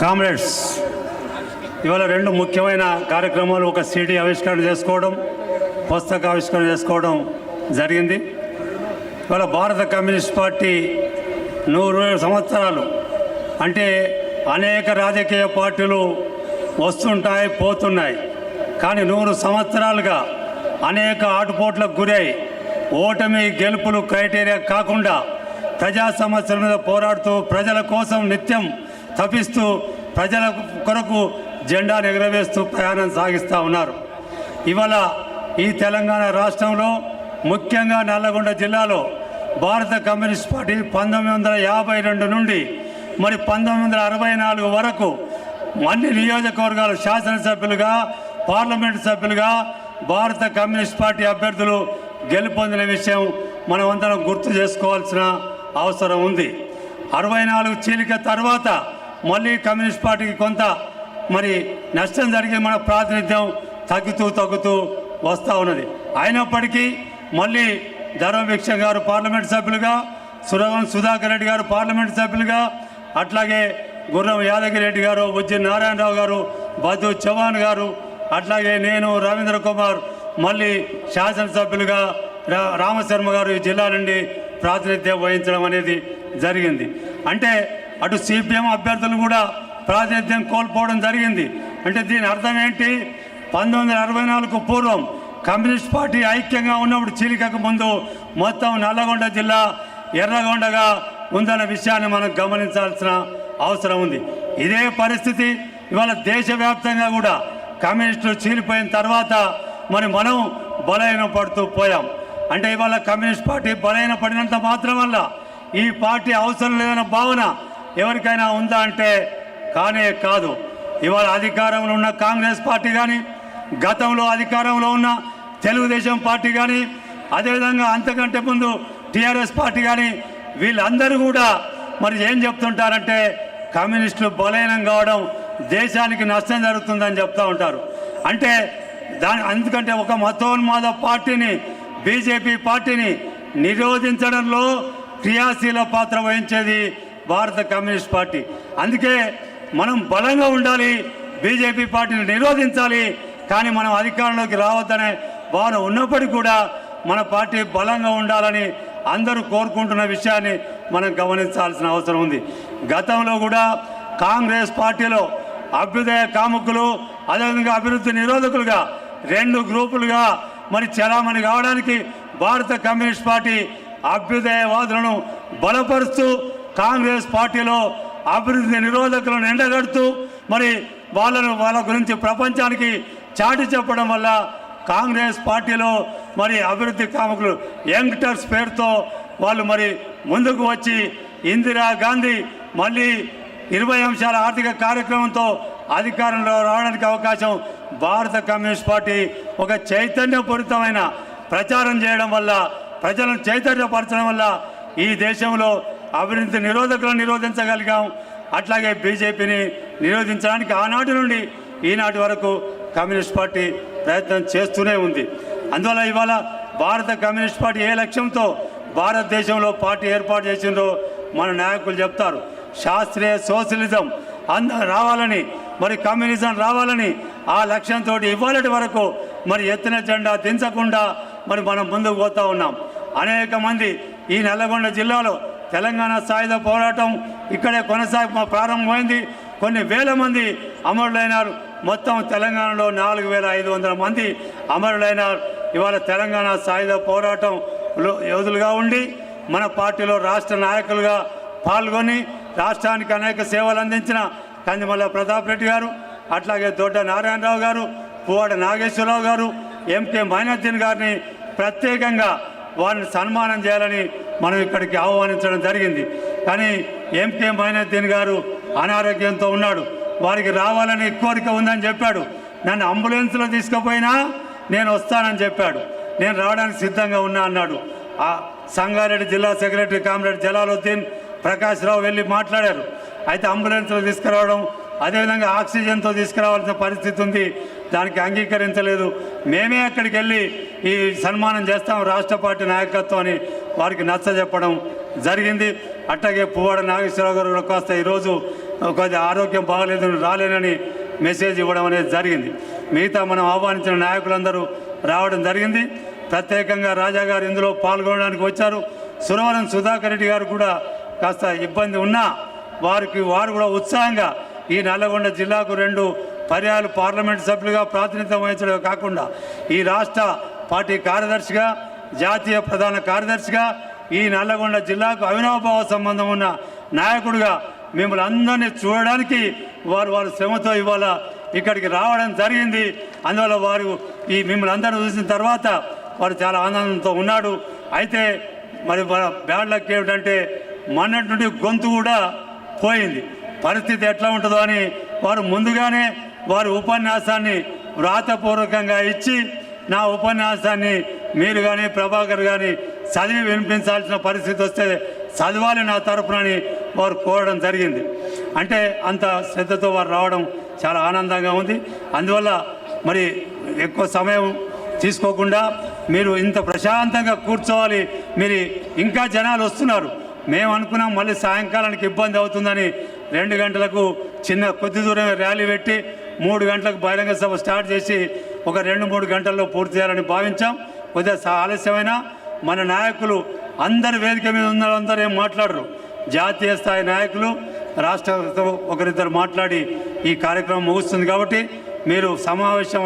Comrades ఇవాళ రెండు ముఖ్యమైన కార్యక్రమాలు ఒక సిడీ ఆవిష్కరణ చేసుకోవడం పుస్తక ఆవిష్కరణ చేసుకోవడం జరిగింది. ఇవాళ భారత కమ్యూనిస్ట్ పార్టీ నూరు సంవత్సరాలు అంటే అనేక రాజకీయ పార్టీలు వస్తుంటాయి పోతున్నాయి. కానీ నూరు సంవత్సరాలుగా అనేక ఆటుపోట్లకు గురై ఓటమి గెలుపులు క్రైటీరియా కాకుండా ప్రజా సమస్యల మీద పోరాడుతూ ప్రజల కోసం నిత్యం తప్పిస్తూ ప్రజల కొరకు జెండాను ఎగరవేస్తూ ప్రయాణం సాగిస్తూ ఉన్నారు. ఇవాళ ఈ తెలంగాణ రాష్ట్రంలో ముఖ్యంగా నల్లగొండ జిల్లాలో భారత కమ్యూనిస్ట్ పార్టీ పంతొమ్మిది వందల యాభై రెండు నుండి మరి పంతొమ్మిది వందల అరవై నాలుగు వరకు అన్ని నియోజకవర్గాల శాసనసభ్యులుగా పార్లమెంటు సభ్యులుగా భారత కమ్యూనిస్ట్ పార్టీ అభ్యర్థులు గెలుపొందిన విషయం మనమందరం గుర్తు చేసుకోవాల్సిన అవసరం ఉంది. అరవై నాలుగు చీలిక తర్వాత మళ్ళీ కమ్యూనిస్ట్ పార్టీకి కొంత మరి నష్టం జరిగే మన ప్రాతినిధ్యం తగ్గుతూ తగ్గుతూ వస్తూ ఉన్నది. అయినప్పటికీ మళ్ళీ ధర్మభిక్ష గారు పార్లమెంట్ సభ్యులుగా సురవం సుధాకర్ రెడ్డి గారు పార్లమెంట్ సభ్యులుగా అట్లాగే గుర్రం యాదగిరి రెడ్డి గారు బుజ్జి నారాయణరావు గారు బద్దు చౌహాన్ గారు అట్లాగే నేను రవీంద్ర కుమార్ మళ్ళీ శాసనసభ్యులుగా రా రామశర్మ గారు ఈ జిల్లా నుండి ప్రాతినిధ్యం వహించడం అనేది జరిగింది. అంటే అటు సిపిఎం అభ్యర్థులు కూడా ప్రాతినిధ్యం కోల్పోవడం జరిగింది. అంటే దీని అర్థం ఏంటి? పంతొమ్మిది వందల అరవై నాలుగు పూర్వం కమ్యూనిస్ట్ పార్టీ ఐక్యంగా ఉన్నప్పుడు చీలికకు ముందు మొత్తం నల్లగొండ జిల్లా ఎర్రగొండగా ఉందన్న విషయాన్ని మనం గమనించాల్సిన అవసరం ఉంది. ఇదే పరిస్థితి ఇవాళ దేశవ్యాప్తంగా కూడా కమ్యూనిస్టులు చీలిపోయిన తర్వాత మరి మనం బలహీన పడుతూ పోయాం. అంటే ఇవాళ కమ్యూనిస్ట్ పార్టీ బలహీన పడినంత మాత్రం వల్ల ఈ పార్టీ అవసరం లేదన్న భావన ఎవరికైనా ఉందా అంటే కానే కాదు. ఇవాళ అధికారంలో ఉన్న కాంగ్రెస్ పార్టీ కానీ గతంలో అధికారంలో ఉన్న తెలుగుదేశం పార్టీ కానీ అదేవిధంగా అంతకంటే ముందు టీఆర్ఎస్ పార్టీ కానీ వీళ్ళందరూ కూడా మరి ఏం చెప్తుంటారంటే కమ్యూనిస్టులు బలహీనం కావడం దేశానికి నష్టం జరుగుతుందని చెప్తూ ఉంటారు. అంటే దాని అందుకంటే ఒక మతోన్మాద పార్టీని బీజేపీ పార్టీని నిరోధించడంలో క్రియాశీల పాత్ర వహించేది భారత కమ్యూనిస్ట్ పార్టీ. అందుకే మనం బలంగా ఉండాలి బీజేపీ పార్టీని నిరోధించాలి కానీ మనం అధికారంలోకి రావద్దనే భావన ఉన్నప్పటికీ కూడా మన పార్టీ బలంగా ఉండాలని అందరూ కోరుకుంటున్న విషయాన్ని మనం గమనించాల్సిన అవసరం ఉంది. గతంలో కూడా కాంగ్రెస్ పార్టీలో అభ్యుదయ కాముకులు అదేవిధంగా అభివృద్ధి నిరోధకులుగా రెండు గ్రూపులుగా మరి చలామణి కావడానికి భారత కమ్యూనిస్ట్ పార్టీ అభ్యుదయవాదులను బలపరుస్తూ కాంగ్రెస్ పార్టీలో అభివృద్ధి నిరోధకులను ఎండగడుతూ మరి వాళ్ళను వాళ్ళ గురించి ప్రపంచానికి చాటి చెప్పడం వల్ల కాంగ్రెస్ పార్టీలో మరి అభివృద్ధి కాముకులు యంగ్టర్స్ పేరుతో వాళ్ళు మరి ముందుకు వచ్చి ఇందిరా గాంధీ మళ్ళీ ఇరవై అంశాల ఆర్థిక కార్యక్రమంతో అధికారంలో రావడానికి అవకాశం భారత కమ్యూనిస్ట్ పార్టీ ఒక చైతన్యపూరితమైన ప్రచారం చేయడం వల్ల ప్రజలను చైతన్యపరచడం వల్ల ఈ దేశంలో అభివృద్ధి నిరోధకులను నిరోధించగలిగాం. అట్లాగే బీజేపీని నిరోధించడానికి ఆనాటి నుండి ఈనాటి వరకు కమ్యూనిస్ట్ పార్టీ ప్రయత్నం చేస్తూనే ఉంది. అందువల్ల ఇవాళ భారత కమ్యూనిస్ట్ పార్టీ ఏ లక్ష్యంతో భారతదేశంలో పార్టీ ఏర్పాటు చేసిందో మన నాయకులు చెప్తారు. శాస్త్రీయ సోషలిజం అంద రావాలని మరి కమ్యూనిజం రావాలని ఆ లక్ష్యంతో ఇవాళటి వరకు మరి ఎత్తిన జెండా దించకుండా మరి మనం ముందుకు పోతా ఉన్నాం. అనేక మంది ఈ నల్లగొండ జిల్లాలో తెలంగాణ సాయుధ పోరాటం ఇక్కడే కొనసాగి ప్రారంభమైంది. కొన్ని వేల మంది అమరులైనారు. మొత్తం తెలంగాణలో నాలుగు వేల ఐదు వందల మంది అమరులైనారు. ఇవాళ తెలంగాణ సాయుధ పోరాటంలో యోధులుగా ఉండి మన పార్టీలో రాష్ట్ర నాయకులుగా పాల్గొని రాష్ట్రానికి అనేక సేవలు అందించిన కందిమల్ల ప్రతాప్ రెడ్డి గారు అట్లాగే దొడ్డ నారాయణరావు గారు పువ్వాడ నాగేశ్వరరావు గారు ఎంకే మైనద్దీన్ గారిని ప్రత్యేకంగా వారిని సన్మానం చేయాలని మనం ఇక్కడికి ఆహ్వానించడం జరిగింది. కానీ ఎంకే మైనద్దీన్ గారు అనారోగ్యంతో ఉన్నాడు. వారికి రావాలని కోరిక ఉందని చెప్పాడు. నన్ను అంబులెన్స్లో తీసుకుపోయినా నేను వస్తానని చెప్పాడు. నేను రావడానికి సిద్ధంగా ఉన్నా అన్నాడు. ఆ సంగారెడ్డి జిల్లా సెక్రటరీ కామ్రేడ్ జలాలుద్దీన్ ప్రకాష్ రావు వెళ్ళి మాట్లాడారు. అయితే అంబులెన్స్లో తీసుకురావడం అదేవిధంగా ఆక్సిజన్తో తీసుకురావాల్సిన పరిస్థితి ఉంది. దానికి అంగీకరించలేదు. మేమే అక్కడికి వెళ్ళి ఈ సన్మానం చేస్తాం రాష్ట్ర పార్టీ నాయకత్వం అని వారికి నచ్చ చెప్పడం జరిగింది. అట్లాగే పువ్వాడ నాగేశ్వరరావు గారు కాస్త ఈరోజు కొద్దిగా ఆరోగ్యం బాగలేదు రాలేనని మెసేజ్ ఇవ్వడం అనేది జరిగింది. మిగతా మనం ఆహ్వానించిన నాయకులందరూ రావడం జరిగింది. ప్రత్యేకంగా రాజా గారు ఇందులో పాల్గొనడానికి వచ్చారు. సురవరం సుధాకర్ రెడ్డి గారు కూడా కాస్త ఇబ్బంది ఉన్నా వారికి వారు కూడా ఉత్సాహంగా ఈ నల్లగొండ జిల్లాకు రెండు పర్యాలు పార్లమెంట్ సభ్యులుగా ప్రాతినిధ్యం వహించడమే కాకుండా ఈ రాష్ట్ర పార్టీ కార్యదర్శిగా జాతీయ ప్రధాన కార్యదర్శిగా ఈ నల్లగొండ జిల్లాకు అవినాభావ సంబంధం ఉన్న నాయకుడిగా మిమ్మల్ని అందరినీ చూడడానికి వారు వారి శ్రమతో ఇవాళ ఇక్కడికి రావడం జరిగింది. అందువల్ల వారు ఈ మిమ్మల్ని అందరిని చూసిన తర్వాత వారు చాలా ఆనందంతో ఉన్నాడు అయితే మరి మన బ్యాడ్ లక్ ఏమిటంటే మొన్నటి నుండి గొంతు కూడా పోయింది. పరిస్థితి ఎట్లా ఉంటుందో అని వారు ముందుగానే వారి ఉపన్యాసాన్ని వ్రాతపూర్వకంగా ఇచ్చి నా ఉపన్యాసాన్ని మీరు కానీ ప్రభాకర్ కానీ చదివి వినిపించాల్సిన పరిస్థితి వస్తే చదవాలి నా తరపునని వారు కోరడం జరిగింది. అంటే అంత శ్రద్ధతో వారు రావడం చాలా ఆనందంగా ఉంది. అందువల్ల మరి ఎక్కువ సమయం తీసుకోకుండా మీరు ఇంత ప్రశాంతంగా కూర్చోవాలి. మీరు ఇంకా జనాలు వస్తున్నారు. మేము అనుకున్నాం మళ్ళీ సాయంకాలానికి ఇబ్బంది అవుతుందని రెండు గంటలకు చిన్న కొద్ది దూరం ర్యాలీ పెట్టి మూడు గంటలకు బహిరంగ సభ స్టార్ట్ చేసి ఒక రెండు మూడు గంటల్లో పూర్తి చేయాలని భావించాం. కొద్దిగా సా- ఆలస్యమైన మన నాయకులు అందరి వేదిక మీద ఉన్నారందరూ ఏం మాట్లాడరు. జాతీయ స్థాయి నాయకులు రాష్ట్ర ఒకరిద్దరు మాట్లాడి ఈ కార్యక్రమం ముగుస్తుంది కాబట్టి మీరు సమావేశం